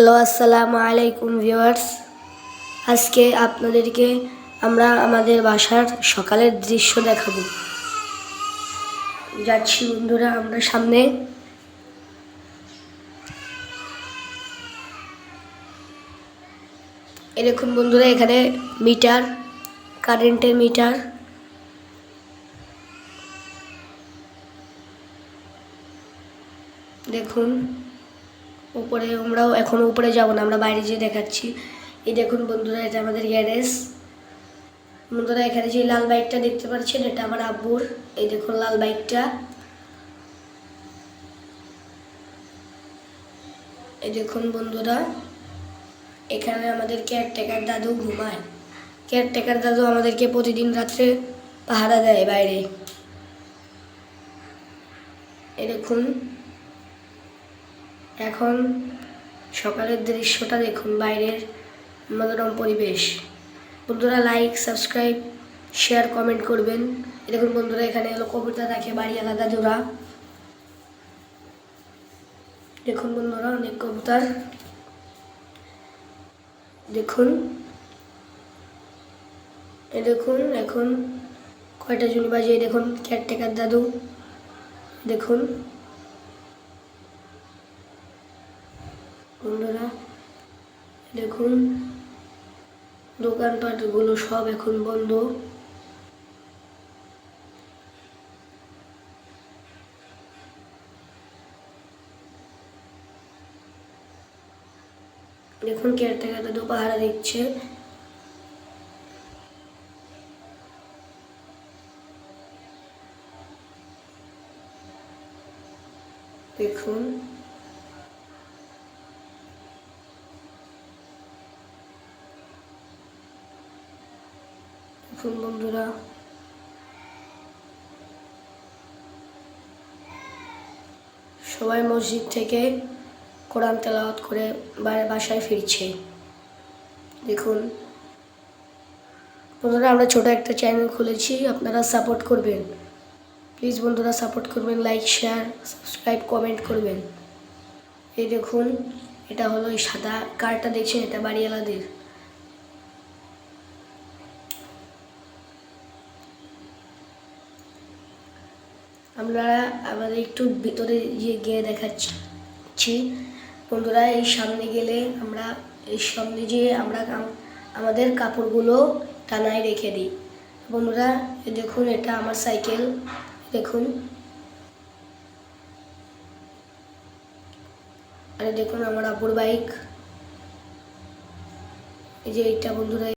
Hello, আসসালামু আলাইকুম viewers. আজকে আপনাদেরকে আমরা আমাদের বাসার সকালের দৃশ্য দেখাবো। যাচ্ছি বন্ধুরা আমরা সামনে। এরকম বন্ধুরা এখানে মিটার, কারেন্টের মিটার। দেখুন। উপরে আমরাও এখন উপরে যাব না, আমরা বাইরে যেয়ে দেখাচ্ছি। এই দেখুন বন্ধুরা, এটা আমাদের গ্যারেজ। বন্ধুরা, এখানে যে লাল বাইকটা দেখতে পাচ্ছেন, এটা আমার আব্বুর। এই দেখুন লাল বাইকটা। এই দেখুন বন্ধুরা, এখানে আমাদের কেয়ারটেকার দাদু ঘুমায়। কেয়ারটেকার দাদু আমাদেরকে প্রতিদিন রাত্রে পাহারা দেয় বাইরে। দেখুন এখন সকালের দৃশ্যটা দেখুন, বাইরের মনোরম পরিবেশ। বন্ধুরা লাইক সাবস্ক্রাইব শেয়ার কমেন্ট করবেন। দেখুন বন্ধুরা, এখানে হলো কবিতা রাখে বাড়ি আলাদা জোড়া। দেখুন বন্ধুরা, অনেক কবুতর। দেখুন। এ দেখুন, এখন কয়টা জুনি বাজে দেখুন কেয়ারটেকার দাদু। দেখুন। বন্ধুরা দেখুন দোকানপাটগুলো সব এখন বন্ধ। দেখুন কেয়ারটেকার দাদু পাহারা দিচ্ছে। দেখুন দেখুন বন্ধুরা। সবাই মসজিদ থেকে কোরআন তেলাওয়াত করে বা- বাসায় ফিরছে। দেখুন। বন্ধুরা, আমরা ছোট একটা চ্যানেল খুলেছি, আপনারা সাপোর্ট করবেন। প্লিজ বন্ধুরা সাপোর্ট করবেন লাইক শেয়ার সাবস্ক্রাইব কমেন্ট করবেন। এই দেখুন, এটা হলো এই সাদা কারটা দেখছেন, এটা বাড়িওয়ালাদের। আমরা আমাদের একটু ভিতরে গিয়ে দেখাচ্ছি। বন্ধুরা, এই সামনে গেলে আমরা, এই সামনে যেয়ে আমরা আমাদের কাপড়গুলো টানায় রেখে দিই। বন্ধুরা দেখুন, এটা আমার সাইকেল। দেখুন। আরে দেখুন, আমার আব্বুর বাইক। এই যে এইটা বন্ধুরা